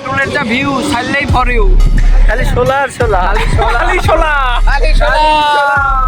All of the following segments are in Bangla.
বাটুলের যা ভিউ সাইলেই ফর ইউ খালি সোলা আর সোলা খালি সোলা খালি শোলা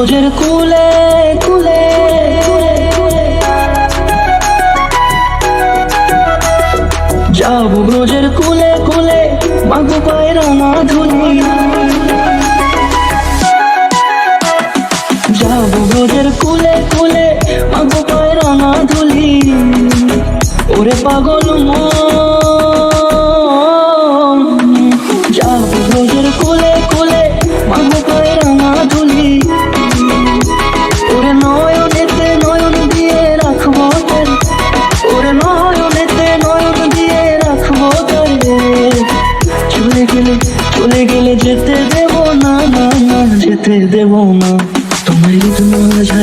ব্রজের কুলে কুলে। যাব ব্রজের কুলে কুলে, মাগো পায়ের মাধুরী। যাব ব্রজের কুলে কুলে, মাগো পায়ের মাধুরী। ওরে পাগল মন।